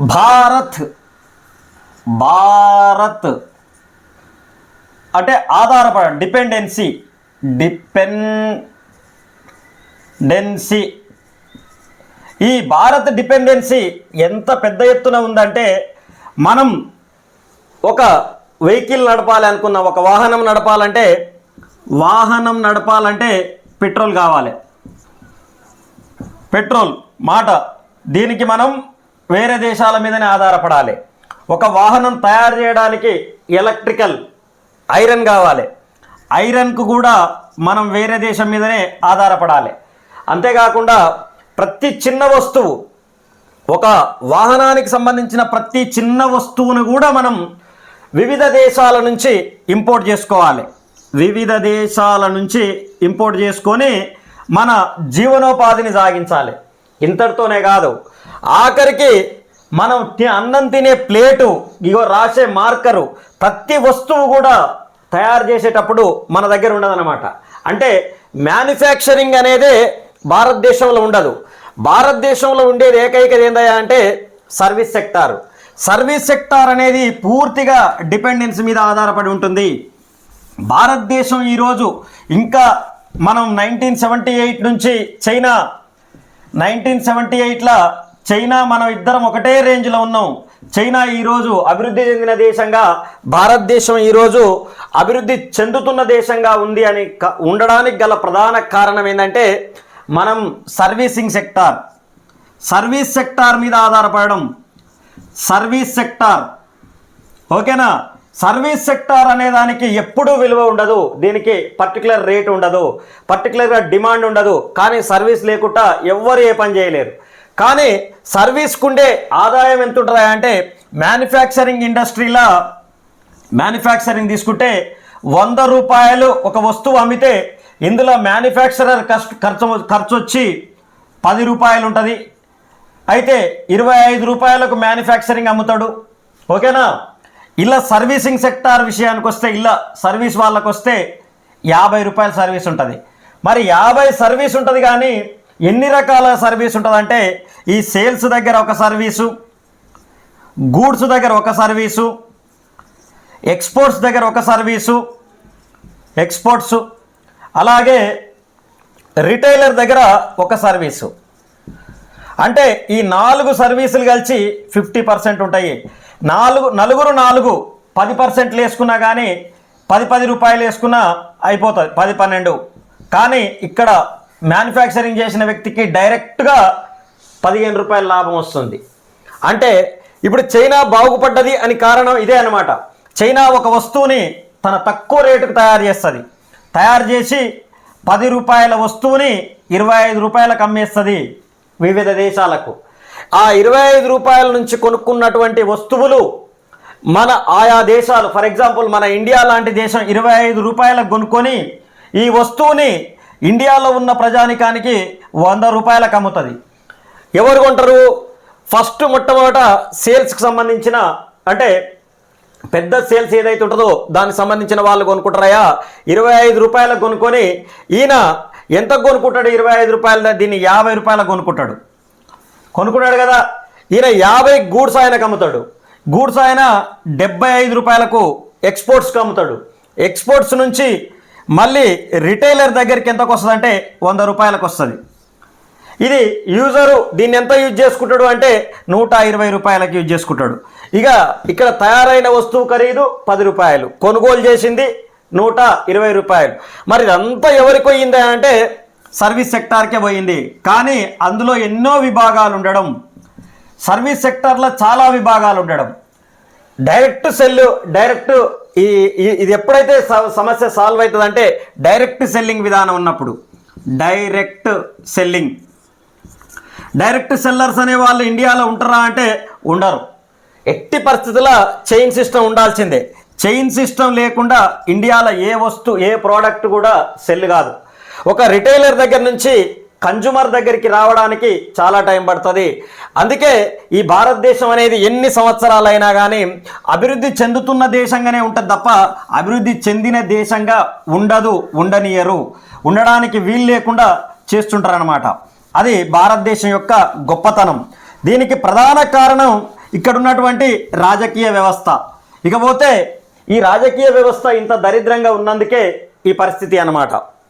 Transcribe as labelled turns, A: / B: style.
A: భారత్ భారత్. అంటే ఆధారపడ dependency dependency. ఈ Bharat dependency ఎంత పెద్ద ఎత్తున ఉందంటే మనం ఒక వెహికల్ నడపాలి అనుకున్న ఒక వాహనం నడపాలంటే వాహనం నడపాలంటే పెట్రోల్ కావాలి. పెట్రోల్ మాట. దీనికి మనం వేరే దేశాల మీదనే ఆధారపడాలి. ఒక వాహనం తయారు చేయడానికి ఎలక్ట్రికల్ ఐరన్ కావాలి. ఐరన్కు కూడా మనం వేరే దేశం మీదనే ఆధారపడాలి. అంతేకాకుండా ప్రతి చిన్న వస్తువు ఒక వాహనానికి సంబంధించిన ప్రతి చిన్న వస్తువును కూడా మనం వివిధ దేశాల నుంచి ఇంపోర్ట్ చేసుకోవాలి. వివిధ దేశాల నుంచి ఇంపోర్ట్ చేసుకొని మన జీవనోపాధిని సాగించాలి. ఇంతటితోనే కాదు. ఆఖరికి మనం అన్నం తినే ప్లేటు ఇగో రాసే మార్కరు ప్రతి వస్తువు కూడా తయారు చేసేటప్పుడు మన దగ్గర ఉండదన్నమాట. అంటే మ్యానుఫ్యాక్చరింగ్ అనేదే భారతదేశంలో ఉండదు. భారతదేశంలో ఉండేది ఏకైకది ఏందయ్యా అంటే సర్వీస్ సెక్టార్. సర్వీస్ సెక్టార్ అనేది పూర్తిగా డిపెండెన్స్ మీద ఆధారపడి ఉంటుంది. భారతదేశం ఈరోజు ఇంకా మనం నైన్టీన్ సెవెంటీ ఎయిట్ నుంచి చైనా నైన్టీన్ సెవెంటీ ఎయిట్లో చైనా మనం ఇద్దరం ఒకటే రేంజ్లో ఉన్నాం. చైనా ఈరోజు అభివృద్ధి చెందిన దేశంగా భారతదేశం ఈరోజు అభివృద్ధి చెందుతున్న దేశంగా ఉంది అని క- ఉండడానికి గల ప్రధాన కారణం ఏంటంటే మనం సర్వీసింగ్ సెక్టార్. సర్వీస్ సెక్టార్ మీద ఆధారపడడం. Service sector. ఓకేనా? సర్వీస్ సెక్టార్ అనే దానికి ఎప్పుడూ విలువ ఉండదు. దీనికి పర్టికులర్ రేట్ ఉండదు. పర్టికులర్గా డిమాండ్ ఉండదు. కానీ సర్వీస్ లేకుండా ఎవ్వరు ఏ పని చేయలేరు. కానీ సర్వీస్కు ఉండే ఆదాయం ఎంత ఉంటుందా అంటే మ్యానుఫ్యాక్చరింగ్ ఇండస్ట్రీలో మ్యానుఫ్యాక్చరింగ్ తీసుకుంటే వంద రూపాయలు ఒక వస్తువు అమ్మితే ఇందులో మ్యానుఫ్యాక్చరర్ కష్ట ఖర్చు ఖర్చు వచ్చి పది రూపాయలు ఉంటుంది. అయితే ఇరవై ఐదు రూపాయలకు మ్యానుఫ్యాక్చరింగ్ అమ్ముతాడు. ఓకేనా? ఇలా సర్వీసింగ్ సెక్టార్ విషయానికి వస్తే ఇలా సర్వీస్ వాళ్ళకు వస్తే యాభై రూపాయల సర్వీస్ ఉంటుంది. మరి యాభై సర్వీస్ ఉంటుంది కానీ ఎన్ని రకాల సర్వీస్ ఉంటుందంటే ఈ సేల్స్ దగ్గర ఒక సర్వీసు గూడ్స్ దగ్గర ఒక సర్వీసు ఎక్స్పోర్ట్స్ దగ్గర ఒక సర్వీసు ఎక్స్పోర్ట్స్ అలాగే రిటైలర్ దగ్గర ఒక సర్వీసు. అంటే ఈ నాలుగు సర్వీసులు కలిసి ఫిఫ్టీ పర్సెంట్ ఉంటాయి. నాలుగు నలుగురు నాలుగు పది పర్సెంట్లు వేసుకున్నా కానీ పది పది రూపాయలు వేసుకున్నా అయిపోతుంది పది పన్నెండు. కానీ ఇక్కడ మ్యానుఫ్యాక్చరింగ్ చేసిన వ్యక్తికి డైరెక్ట్గా పదిహేను రూపాయల లాభం వస్తుంది. అంటే ఇప్పుడు చైనా బాగుపడ్డది అని కారణం ఇదే అనమాట చైనా ఒక వస్తువుని తన తక్కువ రేటుకు తయారు చేస్తుంది. తయారు చేసి పది రూపాయల వస్తువుని ఇరవై ఐదు రూపాయలకు అమ్మేస్తుంది. వివిధ దేశాలకు. ఆ ఇరవై ఐదు రూపాయల నుంచి కొనుక్కున్నటువంటి వస్తువులు మన ఆయా దేశాలు ఫర్ ఎగ్జాంపుల్ మన ఇండియా లాంటి దేశం ఇరవై ఐదు రూపాయలకు కొనుక్కొని ఈ వస్తువుని ఇండియాలో ఉన్న ప్రజానికానికి వంద రూపాయలకు అమ్ముతుంది. ఎవరు కొంటారు? ఫస్ట్ మొట్టమొదట సేల్స్కి సంబంధించిన అంటే పెద్ద సేల్స్ ఏదైతే ఉంటుందో దానికి సంబంధించిన వాళ్ళు కొనుక్కుంటారయా ఇరవై ఐదు రూపాయలకు కొనుక్కొని ఈయన ఎంత కొనుక్కుంటాడు? ఇరవై ఐదు రూపాయల దీన్ని యాభై రూపాయలు కొనుక్కుంటాడు. కొనుక్కున్నాడు కదా? ఈయన యాభై గూడ్స్ ఆయనకు అమ్ముతాడు గూడ్స్ ఆయన డెబ్బై ఐదు రూపాయలకు ఎక్స్పోర్ట్స్కి అమ్ముతాడు ఎక్స్పోర్ట్స్ నుంచి మళ్ళీ రిటైలర్ దగ్గరికి ఎంతకు వస్తుంది అంటే వంద రూపాయలకు వస్తుంది. ఇది యూజరు దీన్ని ఎంత యూజ్ చేసుకుంటాడు అంటే నూట ఇరవై రూపాయలకు యూజ్ చేసుకుంటాడు. ఇక ఇక్కడ తయారైన వస్తువు ఖరీదు పది రూపాయలు. కొనుగోలు చేసింది నూట ఇరవై రూపాయలు. మరి ఇదంతా ఎవరికి పోయింది అంటే సర్వీస్ సెక్టార్కే పోయింది. కానీ అందులో ఎన్నో విభాగాలు ఉండడం సర్వీస్ సెక్టార్లో చాలా విభాగాలు ఉండడం. డైరెక్ట్ సెల్ డైరెక్ట్ ఈ ఇది ఎప్పుడైతే సమస్య సాల్వ్ అవుతుందంటే డైరెక్ట్ సెల్లింగ్ విధానం ఉన్నప్పుడు. Direct selling. డైరెక్ట్ సెల్లర్స్ అనే వాళ్ళు ఇండియాలో ఉంటారా అంటే ఉండరు. ఎట్టి పరిస్థితుల చైన్ సిస్టమ్ ఉండాల్సిందే. చైన్ సిస్టమ్ లేకుండా ఇండియాలో ఏ వస్తువు ఏ ప్రోడక్ట్ కూడా సెల్ కాదు. ఒక రిటైలర్ దగ్గర నుంచి కన్జ్యూమర్ దగ్గరికి రావడానికి చాలా టైం పడుతుంది. అందుకే ఈ భారతదేశం అనేది ఎన్ని సంవత్సరాలైనా కానీ అభివృద్ధి చెందుతున్న దేశంగానే ఉంటుంది తప్ప అభివృద్ధి చెందిన దేశంగా ఉండదు ఉండనియరు. ఉండడానికి వీలు లేకుండా చేస్తుంటారనమాట అది భారతదేశం యొక్క గొప్పతనం. దీనికి ప్రధాన కారణం ఇక్కడ ఉన్నటువంటి రాజకీయ వ్యవస్థ. ఇకపోతే ఈ రాజకీయ వ్యవస్థ ఇంత దరిద్రంగా ఉన్నందుకే ఈ పరిస్థితి అన్నమాట.